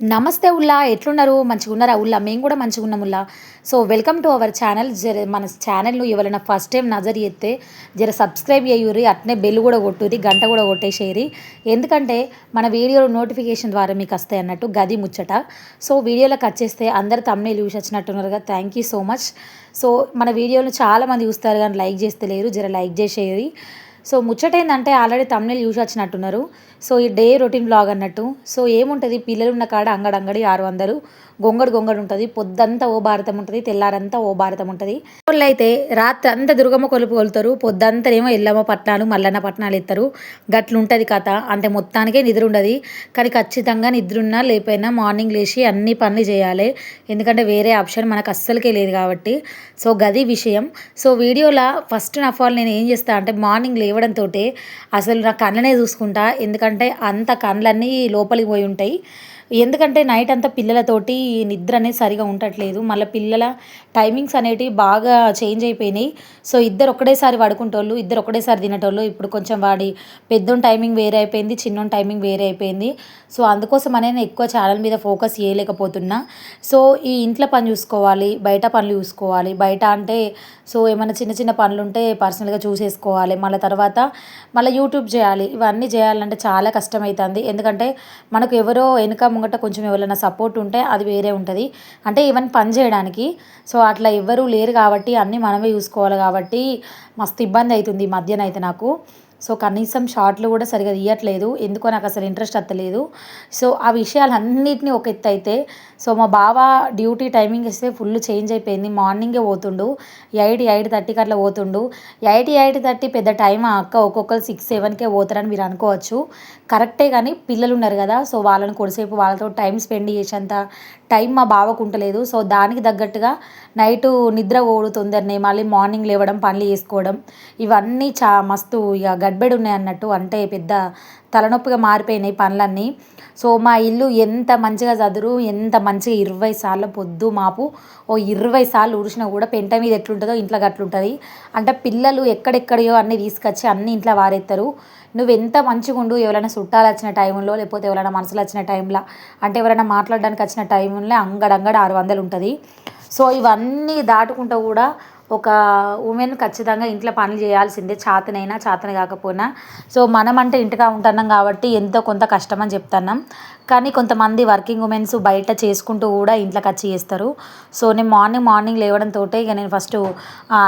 నమస్తే ఉల్లా ఎట్లున్నారు? మంచిగా ఉన్నారా ఉల్లా? మేము కూడా మంచిగా ఉన్నాం ఉల్లా. So welcome to our channel జర మన ఛానల్ను ఎవరైనా ఫస్ట్ టైం నజర్ ఎత్తే జర సబ్స్క్రైబ్ చేయుర్రి అట్నే బెల్ కూడా కొట్టుర్రి గంట కూడా కొట్టేసేయరి ఎందుకంటే మన వీడియో నోటిఫికేషన్ ద్వారా మీకు వస్తాయి అన్నట్టు గది ముచ్చట. సో వీడియోలోకి వచ్చేస్తే అందరు తమ్నే చూసి వచ్చినట్టున్నారు కదా thank you so much so మన వీడియోలు చాలామంది చూస్తారు కానీ లైక్ చేస్తే లేరు జర లైక్ చేసేయరి సో ముచ్చట ఏంటంటే ఆల్రెడీ తమిళ చూసి వచ్చినట్టున్నారు. సో ఈ డే రొటీన్ బ్లాగ్ అన్నట్టు. సో ఏముంటుంది? పిల్లలు ఉన్న కాడ అంగడంగడి ఆరు వందలు. గొంగడు గొంగడు ఉంటుంది పొద్దంతా ఓ భారతం ఉంటుంది తెల్లారంతా ఓ భారతం ఉంటుంది. వాళ్ళు అయితే రాత్రి అంతా దుర్గమ్మ కొలుపు కొలుతారు పొద్దంతా ఏమో ఎల్లమ్మ పట్నాలు మల్లన్న పట్నాలు ఎత్తారు. గట్లుంటుంది కథ అంటే మొత్తానికే నిద్ర ఉండదు కానీ ఖచ్చితంగా నిద్ర ఉన్నా లేకపోయినా మార్నింగ్ లేచి అన్ని పనులు చేయాలి. ఎందుకంటే వేరే ఆప్షన్ మనకు అస్సలకే లేదు కాబట్టి. సో గది విషయం. సో వీడియోలో ఫస్ట్ ఆఫ్ ఆల్ నేను ఏం చేస్తా అంటే మార్నింగ్ లేవడంతో అసలు నా కళ్ళనే చూసుకుంటా. ఎందుకంటే అంత కళ్ళన్నీ లోపలికి పోయి ఉంటాయి. ఎందుకంటే నైట్ అంతా పిల్లలతోటి నిద్ర అనేది సరిగా ఉండట్లేదు. మళ్ళీ పిల్లల టైమింగ్స్ అనేటివి బాగా చేంజ్ అయిపోయినాయి. సో ఇద్దరు ఒకటేసారి పడుకుంటోళ్ళు ఇద్దరు ఒకటేసారి తినేటోళ్ళు ఇప్పుడు కొంచెం వాడి పెద్దోని టైమింగ్ వేరే అయిపోయింది చిన్నోని టైమింగ్ వేరే అయిపోయింది. సో అందుకోసం అనే నేను ఎక్కువ ఛానల్ మీద ఫోకస్ చేయలేకపోతున్నా. సో ఈ ఇంట్లో పని చూసుకోవాలి బయట పనులు చూసుకోవాలి. బయట అంటే సో ఏమైనా చిన్న చిన్న పనులు ఉంటే పర్సనల్గా చూసేసుకోవాలి. మళ్ళీ తర్వాత మళ్ళీ యూట్యూబ్ చేయాలి. ఇవన్నీ చేయాలంటే చాలా కష్టమవుతుంది ఎందుకంటే మనకు ఎవరో వెనుక ముంగట కొంచెం ఎవరైనా సపోర్ట్ ఉంటే అది వేరే ఉంటుంది. అంటే ఈవెన్ పని చేయడానికి. సో అట్లా ఎవ్వరూ లేరు కాబట్టి అన్నీ మనమే చూసుకోవాలి కాబట్టి మస్తు ఇబ్బంది అవుతుంది ఈ మధ్యన అయితే నాకు. సో కనీసం షార్ట్లు కూడా సరిగా తీయట్లేదు. ఎందుకో నాకు అసలు ఇంట్రెస్ట్ అత్తలేదు. సో ఆ విషయాలన్నిటిని ఒక ఎత్తు అయితే సో మా బావ డ్యూటీ టైమింగ్ ఇస్తే ఫుల్ చేంజ్ అయిపోయింది. మార్నింగే పోతుండు. ఎయిట్ ఎయిట్ థర్టీకి అట్లా పోతుండు. ఎయిట్ ఎయిట్ థర్టీ పెద్ద టైం అక్క ఒక్కొక్కరు సిక్స్ సెవెన్కే పోతారని మీరు అనుకోవచ్చు. కరెక్టే కానీ పిల్లలు ఉన్నారు కదా సో వాళ్ళని కొద్దిసేపు వాళ్ళతో టైం స్పెండ్ చేసేంత టైం మా బావకు ఉండలేదు. సో దానికి తగ్గట్టుగా నైట్ నిద్ర ఓడు తొందరనే మళ్ళీ మార్నింగ్ లేవడం పనులు చేసుకోవడం ఇవన్నీ చా మస్తు ఇక గడ్బడి ఉన్నాయి అన్నట్టు అంటే పెద్ద తలనొప్పిగా మారిపోయినాయి పనులన్నీ. సో మా ఇల్లు ఎంత మంచిగా చదురు ఎంత మంచిగా ఇరవై సార్లు పొద్దు మాపు ఓ ఇరవై సార్లు ఊడిచినా కూడా పెంట మీద ఎట్లుంటుందో ఇంట్లో అట్లుంటుంది అంటే పిల్లలు ఎక్కడెక్కడియో అన్నీ తీసుకొచ్చి అన్ని ఇంట్లో వారెత్తారు. నువ్వు ఎంత మంచిగా ఉండు ఎవరైనా చుట్టాలు వచ్చిన టైంలో లేకపోతే ఎవరైనా మనసులు వచ్చిన టైంలో అంటే ఎవరైనా మాట్లాడడానికి వచ్చిన టైంలో అంగడంగడ ఆరు వందలు ఉంటుంది. సో ఇవన్నీ దాటుకుంటూ కూడా ఒక ఉమెన్ ఖచ్చితంగా ఇంట్లో పనులు చేయాల్సిందే చాతనైనా చాతన కాకపోయినా. సో మనమంటే ఇంటిగా ఉంటున్నాం కాబట్టి ఎంతో కొంత కష్టం అని చెప్తున్నాం. కానీ కొంతమంది వర్కింగ్ ఉమెన్స్ బయట చేసుకుంటూ కూడా ఇంట్లోకి వచ్చి చేస్తారు. సో నేను మార్నింగ్ మార్నింగ్ లేవడంతో ఇక నేను ఫస్ట్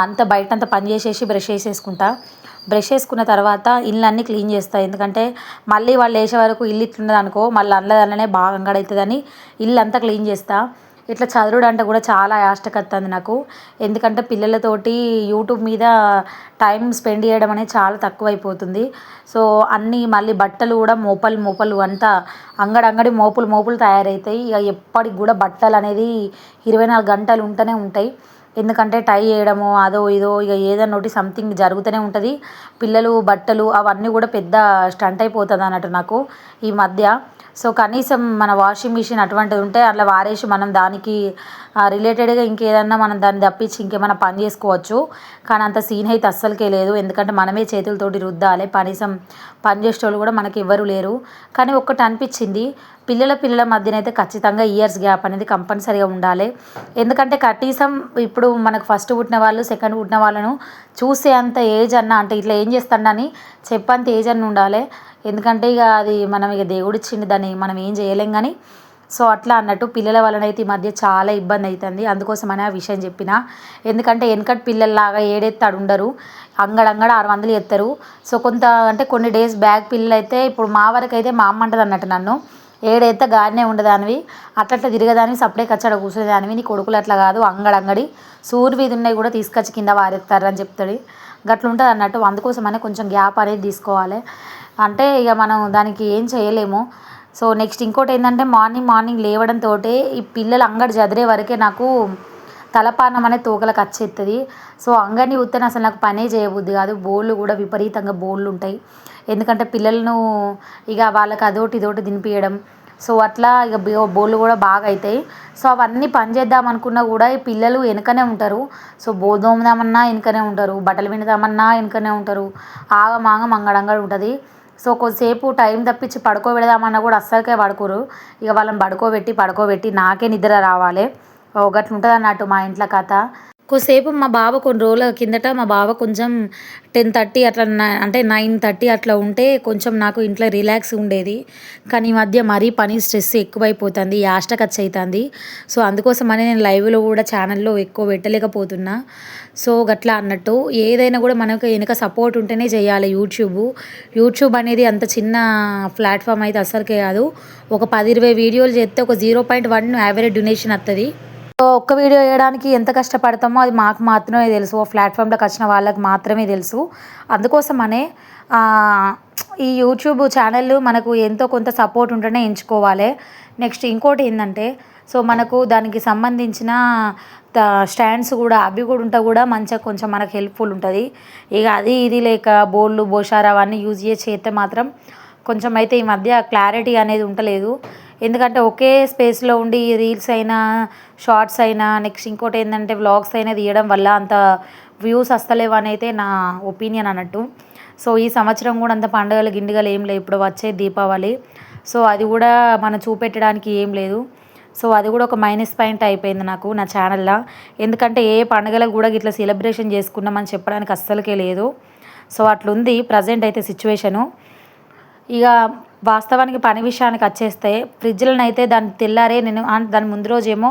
అంత బయట అంత పని చేసేసి బ్రష్ చేసేసుకుంటా. బ్రష్ చేసుకున్న తర్వాత ఇల్లు అన్నీ క్లీన్ చేస్తాయి ఎందుకంటే మళ్ళీ వాళ్ళు వేసే వరకు ఇల్లు ఇట్లున్నది అనుకో మళ్ళీ అందులో బాగా అంగడవుతుందని ఇల్లు అంతా క్లీన్ చేస్తాను ఇట్లా చదువుడు అంటే కూడా చాలా యాష్టకత్తుంది నాకు. ఎందుకంటే పిల్లలతోటి యూట్యూబ్ మీద టైం స్పెండ్ చేయడం అనేది చాలా తక్కువైపోతుంది. సో అన్నీ మళ్ళీ బట్టలు కూడా మోపలు మోపలు అంతా అంగడంగడి మోపులు మోపులు తయారవుతాయి ఇక ఎప్పటికి కూడా బట్టలు అనేది ఇరవై నాలుగు గంటలు ఉంటూనే ఉంటాయి. ఎందుకంటే టై చేయడము అదో ఇదో ఇక ఏదన్నా ఒకటి సంథింగ్ జరుగుతూనే ఉంటుంది. పిల్లలు బట్టలు అవన్నీ కూడా పెద్ద స్టంట్ అయిపోతుంది అన్నట్టు నాకు ఈ మధ్య. సో కనీసం మన వాషింగ్ మిషన్ అటువంటిది ఉంటే అట్లా వారేసి మనం దానికి రిలేటెడ్గా ఇంకేదన్నా మనం దాన్ని తప్పించి ఇంకేమైనా పని చేసుకోవచ్చు. కానీ అంత సీన్ అయితే అస్సలకే లేదు. ఎందుకంటే మనమే చేతులతోటి రుద్దాలి. కనీసం పని చేసేటోళ్ళు కూడా మనకి ఎవ్వరు లేరు. కానీ ఒక్కటి అనిపించింది. పిల్లల పిల్లల మధ్యన అయితే ఖచ్చితంగా ఇయర్స్ గ్యాప్ అనేది కంపల్సరీగా ఉండాలి. ఎందుకంటే కనీసం ఇప్పుడు మనకు ఫస్ట్ పుట్టిన వాళ్ళు సెకండ్ పుట్టిన వాళ్ళను చూసే అంత ఏజ్ అన్న అంటే ఇట్లా ఏం చేస్తాడని చెప్పంత ఏజ్ అన్న ఉండాలి. ఎందుకంటే ఇక అది మనం ఇక దేవుడిచ్చింది దాన్ని మనం ఏం చేయలేం కానీ సో అట్లా అన్నట్టు పిల్లల వలన అయితే ఈ మధ్య చాలా ఇబ్బంది అవుతుంది అందుకోసమనే ఆ విషయం చెప్పిన. ఎందుకంటే వెనకటి పిల్లల్లాగా ఏడెత్తాడు ఉండరు. అంగడంగడ ఆరు వందలు ఎత్తారు. సో కొంత అంటే కొన్ని డేస్ బ్యాక్ పిల్లలు అయితే ఇప్పుడు మా వరకు అయితే మా అమ్మ అంటది అన్నట్టు నన్ను. ఏడైతే గాడినే ఉండదానివి. అట్లట్లా తిరగదానివి సపడే కచ్చడ కూర్చునేదానివి నీ కొడుకులు అట్లా కాదు అంగడంగడి. సూర్ వీధి ఉన్నాయి కూడా తీసుకొచ్చి కింద వారెత్తారని అని చెప్తాడు గట్లుంటుంది అన్నట్టు. అందుకోసమనే కొంచెం గ్యాప్ అనేది తీసుకోవాలి. అంటే ఇక మనం దానికి ఏం చేయలేము. సో నెక్స్ట్ ఇంకోటి ఏంటంటే మార్నింగ్ మార్నింగ్ లేవడంతో ఈ పిల్లలు అంగడి చదిరే వరకే నాకు తలపానం అనేది తోకలకు వచ్చేస్తుంది సో అంగడిని ఉత్తన అసలు నాకు పనే చేయబుద్ది కాదు. బోళ్ళు కూడా విపరీతంగా బోళ్ళు ఉంటాయి. ఎందుకంటే పిల్లలను ఇక వాళ్ళకి అదోటి ఇదోటి తినిపించడం సో అట్లా ఇక బోళ్ళు కూడా బాగా అవుతాయి సో అవన్నీ పని చేద్దాం అనుకున్నా కూడా ఈ పిల్లలు వెనకనే ఉంటారు. సో బోధోమదామన్నా వెనకనే ఉంటారు. బట్టలు పిండుదామన్నా వెనకనే ఉంటారు. ఆగమాగం అంగడంగడు ఉంటుంది. సో కొద్దిసేపు టైం తప్పించి పడుకోబెడదామన్నా కూడా అస్సలకే పడుకోరు. ఇక వాళ్ళని పడుకోబెట్టి పడుకోబెట్టి నాకే నిద్ర రావాలి. ఒకటి ఉంటుంది అన్నట్టు మా ఇంట్లో కథ. కొద్దిసేపు మా బావ కొన్ని రోజుల కిందట మా బావ కొంచెం టెన్ థర్టీ అట్లా అంటే నైన్ థర్టీ అట్లా ఉంటే కొంచెం నాకు ఇంట్లో రిలాక్స్ ఉండేది. కానీ ఈ మధ్య మరీ పని స్ట్రెస్ ఎక్కువైపోతుంది యాష్ట ఖర్చు అవుతుంది సో అందుకోసమని నేను లైవ్లో కూడా ఛానల్లో ఎక్కువ పెట్టలేకపోతున్నా. సో గట్లా అన్నట్టు ఏదైనా కూడా మనకు వెనుక సపోర్ట్ ఉంటేనే చేయాలి యూట్యూబ్ యూట్యూబ్ అనేది అంత చిన్న ప్లాట్ఫామ్ అయితే అసలుకే కాదు. ఒక పది ఇరవై వీడియోలు చేస్తే ఒక zero point one average donation వస్తుంది ఒక్క వీడియో వేయడానికి ఎంత కష్టపడతామో అది మాకు మాత్రమే తెలుసు. ఓ ప్లాట్ఫామ్లోకి వచ్చిన వాళ్ళకి మాత్రమే తెలుసు. అందుకోసమనే ఈ యూట్యూబ్ ఛానల్ మనకు ఎంతో కొంత సపోర్ట్ ఉంటేనే ఎంచుకోవాలి. నెక్స్ట్ ఇంకోటి ఏంటంటే సో మనకు దానికి సంబంధించిన స్టాండ్స్ కూడా అవి కూడా ఉంటే కూడా మంచిగా కొంచెం మనకు హెల్ప్ఫుల్ ఉంటుంది. ఇక అది ఇది లేక బోళ్ళు బోషార్ అవన్నీ యూజ్ చేసి చేస్తే మాత్రం కొంచెం అయితే ఈ మధ్య క్లారిటీ అనేది ఉండలేదు ఎందుకంటే ఒకే స్పేస్లో ఉండి రీల్స్ అయినా షార్ట్స్ అయినా నెక్స్ట్ ఇంకోటి ఏంటంటే వ్లాగ్స్ అయినా తీయడం వల్ల అంత వ్యూస్ వస్తలేవు అని అయితే నా ఒపీనియన్ అన్నట్టు. సో ఈ సంవత్సరం కూడా అంత పండుగలు గిండుగలు ఏం లేవు. ఇప్పుడు వచ్చే దీపావళి. సో అది కూడా మనం చూపెట్టడానికి ఏం లేదు. సో అది కూడా ఒక మైనస్ పాయింట్ అయిపోయింది నాకు నా ఛానల్లో. ఎందుకంటే ఏ పండుగలకు కూడా ఇట్లా సెలబ్రేషన్ చేసుకున్నామని చెప్పడానికి అస్సలకే లేదు. సో అట్లుంది ప్రజెంట్ అయితే సిచ్యువేషను. ఇక వాస్తవానికి పని విషయానికి వచ్చేస్తే ఫ్రిడ్జ్లను అయితే దాన్ని తెల్లారే నేను దాని ముందు రోజేమో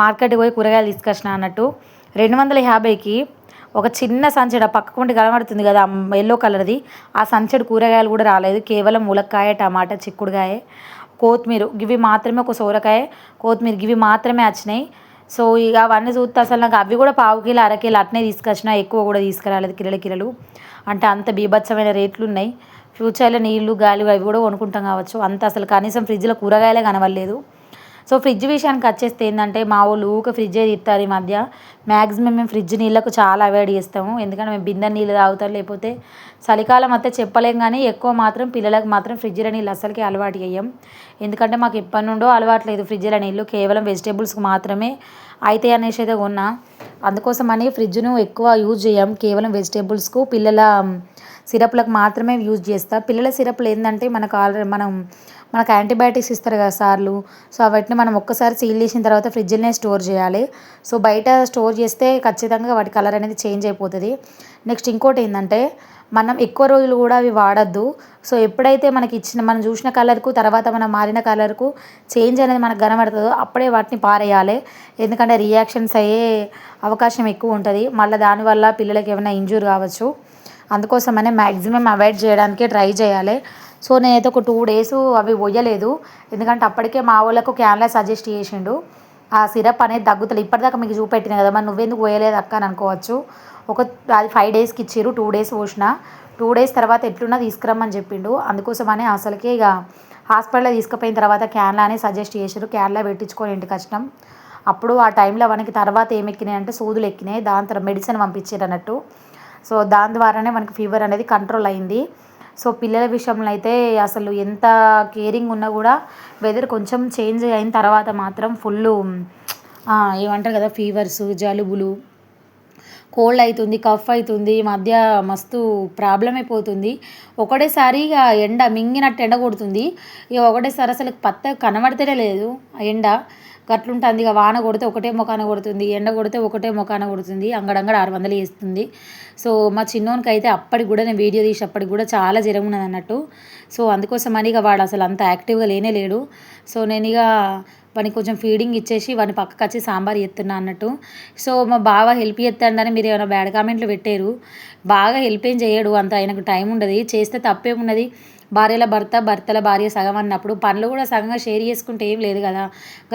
మార్కెట్కి పోయి కూరగాయలు తీసుకొచ్చిన అన్నట్టు. రెండు వందల యాభైకి ఒక చిన్న సంచడ పక్కకుంటే కనబడుతుంది కదా ఎల్లో కలర్ది ఆ సంచడు కూరగాయలు కూడా రాలేదు. కేవలం ములక్కాయ టమాటా చిక్కుడుకాయ కొత్తిమీర ఇవి మాత్రమే ఒక సోరకాయ. కొత్తిమీర ఇవి మాత్రమే వచ్చినాయి. సో ఇక అవన్నీ చూస్తే అసలు నాకు అవి కూడా పావు కిలో అరకిలో అట్నే తీసుకొచ్చిన ఎక్కువ కూడా తీసుకురాలేదు కిలోల కిలలు. అంటే అంత బీభత్సమైన రేట్లు ఉన్నాయి. ఫ్యూచర్లో నీళ్ళు గాలి అవి కూడా కొనుక్కుంటాం కావచ్చు. అంత అసలు కనీసం ఫ్రిడ్జ్లో కూరగాయలే కనవలేదు సో ఫ్రిడ్జ్ విషయానికి వచ్చేస్తే ఏంటంటే మా వాళ్ళు ఊక ఫ్రిడ్జే తీస్తారు ఈ మధ్య. మ్యాక్సిమం మేము ఫ్రిడ్జ్ నీళ్ళకు చాలా అవాయిడ్ చేస్తాము. ఎందుకంటే మేము బిందె నీళ్ళు తాగుతారు లేకపోతే చలికాలం అయితే చెప్పలేం కానీ ఎక్కువ మాత్రం పిల్లలకు మాత్రం ఫ్రిడ్జ్ల నీళ్ళు అసలుకి అలవాటు చేయం. ఎందుకంటే మాకు ఎప్పటి నుండో అలవాట్లేదు ఫ్రిడ్జ్ల నీళ్ళు కేవలం వెజిటేబుల్స్కి మాత్రమే అయితే అనేసి అయితే కొన్నా. అందుకోసమని ఫ్రిడ్జ్ను ఎక్కువ యూజ్ చేయం. కేవలం వెజిటేబుల్స్కు పిల్లల సిరప్లకు మాత్రమే యూజ్ చేస్తా. పిల్లల సిరప్లు ఏంటంటే మనకు ఆల్రెడీ మనం మనకు యాంటీబయాటిక్స్ ఇస్తారు కదా సార్లు. సో వాటిని మనం ఒక్కసారి సీల్ చేసిన తర్వాత ఫ్రిడ్జ్లోనే స్టోర్ చేయాలి. సో బయట స్టోర్ చేస్తే ఖచ్చితంగా వాటి కలర్ అనేది చేంజ్ అయిపోతుంది. నెక్స్ట్ ఇంకోటి ఏంటంటే మనం ఎక్కువ రోజులు కూడా అవి వాడద్దు. సో ఎప్పుడైతే మనకి ఇచ్చిన మనం చూసిన కలర్కు తర్వాత మనం మారిన కలర్కు చేంజ్ అనేది మనకు కనబడుతుందో అప్పుడే వాటిని పారేయాలి. ఎందుకంటే రియాక్షన్స్ అయ్యే అవకాశం ఎక్కువ ఉంటుంది. మళ్ళీ దానివల్ల పిల్లలకి ఏమైనా ఇంజూర్ కావచ్చు. అందుకోసమనే మ్యాక్సిమం అవాయిడ్ చేయడానికే ట్రై చేయాలి. సో నేనైతే ఒక టూ డేస్ అవి పోయలేదు. ఎందుకంటే అప్పటికే మా వాళ్ళకు క్యాన్లా సజెస్ట్ చేసిండు. ఆ సిరప్ అనేది తగ్గుతుంది ఇప్పటిదాకా మీకు చూపెట్టిన కదా మరి నువ్వెందుకు పోయలేదు అక్క అని అనుకోవచ్చు. ఒక అది ఫైవ్ డేస్కి ఇచ్చిర్రు టూ డేస్ పోసిన. టూ డేస్ తర్వాత ఎట్లున్నా తీసుకురమ్మని చెప్పిండు. అందుకోసమనే అసలుకే ఇక హాస్పిటల్లో తీసుకుపోయిన తర్వాత క్యాన్లా అనే సజెస్ట్ చేశారు క్యాన్లా పెట్టించుకొని ఇంటికి వచ్చినాం. అప్పుడు ఆ టైంలో మనకి తర్వాత ఏం ఎక్కినాయి అంటే సూదులు ఎక్కినాయి. దాని తర్వాత మెడిసిన్ పంపించారు అన్నట్టు. సో దాని ద్వారానే మనకి ఫీవర్ అనేది కంట్రోల్ అయింది. సో పిల్లల విషయంలో అయితే అసలు ఎంత కేరింగ్ ఉన్నా కూడా వెదర్ కొంచెం చేంజ్ అయిన తర్వాత మాత్రం ఫుల్ ఏమంటారు కదా ఫీవర్స్ జలుబులు కోల్డ్ అవుతుంది కఫ్ అవుతుంది ఈ మధ్య మస్తు ప్రాబ్లం అయిపోతుంది ఒకటేసారి ఇక ఎండ మింగినట్టు ఎండ కొడుతుంది. ఇక ఒకటేసారి అసలు పత్త కనబడితేనే లేదు ఎండ. గట్లుంటుంది ఇక వాన కొడితే ఒకటే మొఖాన కొడుతుంది ఎండ కొడితే ఒకటే మొఖాన కొడుతుంది అంగడంగడ ఆరు వందలు వేస్తుంది సో మా చిన్నోనికి అయితే అప్పటికి కూడా నేను వీడియో తీసి అప్పటికి కూడా చాలా జ్వరం ఉన్నది అన్నట్టు సో అందుకోసం అని ఇక వాడు అసలు అంత యాక్టివ్గా లేనే లేడు. సో నేను ఇక వానికి కొంచెం ఫీడింగ్ ఇచ్చేసి వాడిని పక్కకు వచ్చి సాంబార్ ఎత్తున్నా అన్నట్టు. సో మా బావ హెల్ప్ చేస్తాడని మీరు ఏమైనా బ్యాడ్ కామెంట్లు పెట్టారు. బాగా హెల్ప్ ఏం చేయడు అంత ఆయనకు టైం ఉండదు. చేస్తే తప్పేమున్నది? భార్యల భర్త భర్తల భార్య సగం అన్నప్పుడు పనులు కూడా సగంగా షేర్ చేసుకుంటే ఏం లేదు కదా.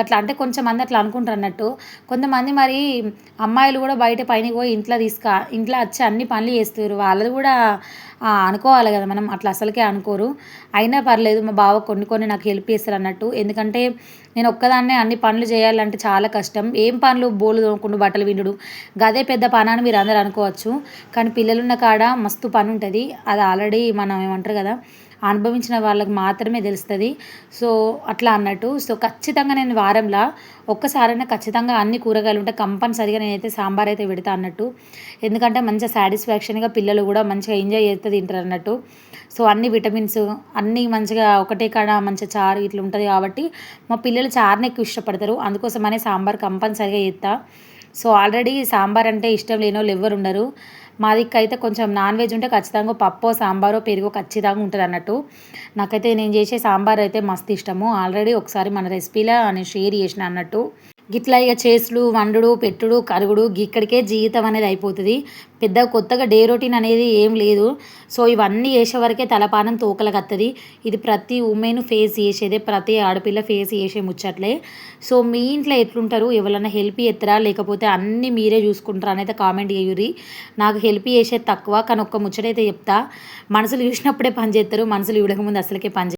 అట్లా అంటే కొంచెమంది అట్లా అనుకుంటారు అన్నట్టు. కొంతమంది మరి అమ్మాయిలు కూడా బయట పైన పోయి ఇంట్లో తీసుక ఇంట్లో వచ్చి అన్ని పనులు చేస్తారు. వాళ్ళది కూడా అనుకోవాలి కదా మనం. అట్లా అసలుకే అనుకోరు. అయినా పర్లేదు మా బావ కొన్ని కొన్ని నాకు హెల్ప్ చేస్తారు అన్నట్టు. ఎందుకంటే నేను ఒక్కదాన్నే అన్ని పనులు చేయాలంటే చాలా కష్టం. ఏం పనులు? బోలు తోముకుంటూ బట్టలు విండు గదే పెద్ద పని అని మీరు అందరు అనుకోవచ్చు. కానీ పిల్లలున్న కాడ మస్తు పని ఉంటుంది. అది ఆల్రెడీ మనం ఏమంటారు కదా అనుభవించిన వాళ్ళకి మాత్రమే తెలుస్తుంది. సో అట్లా అన్నట్టు. సో ఖచ్చితంగా నేను వారంలో ఒక్కసారైనా ఖచ్చితంగా అన్ని కూరగాయలు ఉంటే కంపల్సరిగా నేనైతే సాంబార్ అయితే పెడతా అన్నట్టు. ఎందుకంటే మంచిగా సాటిస్ఫాక్షన్గా పిల్లలు కూడా మంచిగా ఎంజాయ్ చేస్తే తింటారు అన్నట్టు. సో అన్ని విటమిన్స్ అన్నీ మంచిగా ఒకటే కాడ మంచిగా చారు ఇట్లా ఉంటుంది కాబట్టి మా పిల్లలు చారుని ఎక్కువ ఇష్టపడతారు. అందుకోసమనే సాంబార్ కంపల్సరిగా చేస్తా. సో ఆల్రెడీ సాంబార్ అంటే ఇష్టం లేని వాళ్ళు ఎవరు ఉండరు. మా అయితే కొంచెం నాన్ వెజ్ ఉంటే ఖచ్చితంగా పప్పు సాంబారో పెరుగు ఖచ్చితంగా ఉంటుంది అన్నట్టు. నాకైతే నేను చేసే సాంబార్ అయితే మస్తు ఇష్టము. ఆల్రెడీ ఒకసారి మన రెసిపీలో నేను షేర్ చేసిన అన్నట్టు. గిట్లా ఇక చేసులు వండుడు పెట్టుడు కరుగుడు ఇక్కడికే జీవితం అనేది అయిపోతుంది. పెద్ద కొత్తగా డే రొటీన్ అనేది ఏం లేదు. సో ఇవన్నీ చేసే వరకే తలపానం తోకలకత్తది వస్తుంది ఇది ప్రతి ఉమెన్ ఫేస్ చేసేదే ప్రతి ఆడపిల్ల ఫేస్ చేసే ముచ్చట్లే. సో మీ ఇంట్లో ఎట్లుంటారు? ఎవరైనా హెల్ప్ చేస్తారా లేకపోతే అన్నీ మీరే చూసుకుంటారా అనేది కామెంట్ చేయుర్రి. నాకు హెల్ప్ చేసేది తక్కువ కానీ ఒక్క ముచ్చటైతే చెప్తా. మనసులు చూసినప్పుడే పని చేస్తారు మనసులు ఇవ్వకముందు అసలుకే పని